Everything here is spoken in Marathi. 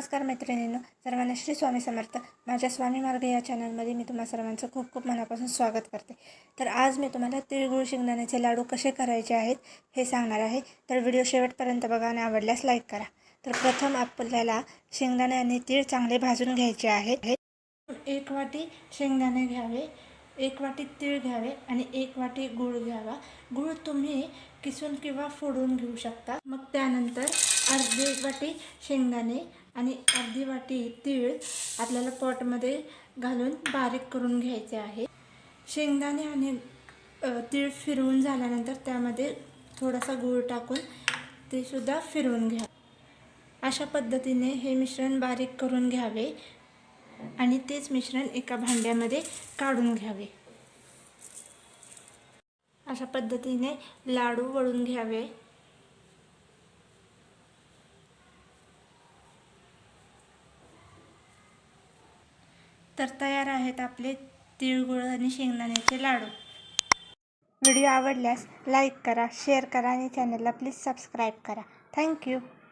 नमस्कार मैत्रिणींनो सर्वांना श्री स्वामी समर्थ. माझ्या स्वामी मार्ग या चॅनलमध्ये मी तुम्हा सर्वांचं खूप खूप मनापासून स्वागत करते. तर आज मी तुम्हाला तिळगुळ शेंगदाण्याचे लाडू कसे करायचे आहेत हे सांगणार आहे. तर व्हिडिओ शेवटपर्यंत बघा आणि आवडल्यास लाईक करा. तर प्रथम आपल्याला शेंगदाणे आणि तीळ चांगले भाजून घ्यायचे आहेत. एक वाटी शेंगदाणे घ्यावे एक वाटी तीळ घ्यावे आणि एक वाटी गूळ घ्यावा. गूळ तुम्ही किसून किंवा फोडून घेऊ शकता. मग त्यानंतर अर्धी वाटी शेंगदाणे आणि अर्धी वाटी तीळ आपल्याला पॉटमध्ये घालून बारीक करून घ्यायचे आहे. शेंगदाणे आणि तीळ फिरवून झाल्यानंतर त्यामध्ये थोडासा गूळ टाकून ते सुद्धा फिरवून घ्या. अशा पद्धतीने हे मिश्रण बारीक करून घ्यावे आणि तेच मिश्रण एका भांड्यामध्ये काढून घ्यावे. अशा पद्धतीने लाडू वळून घ्यावे. तर तयार आहेत आपले तिळगुळ आणि शेंगदाण्याचे लाडू. व्हिडिओ आवडल्यास लाईक करा शेअर करा आणि चॅनलला प्लीज सबस्क्राईब करा. थँक्यू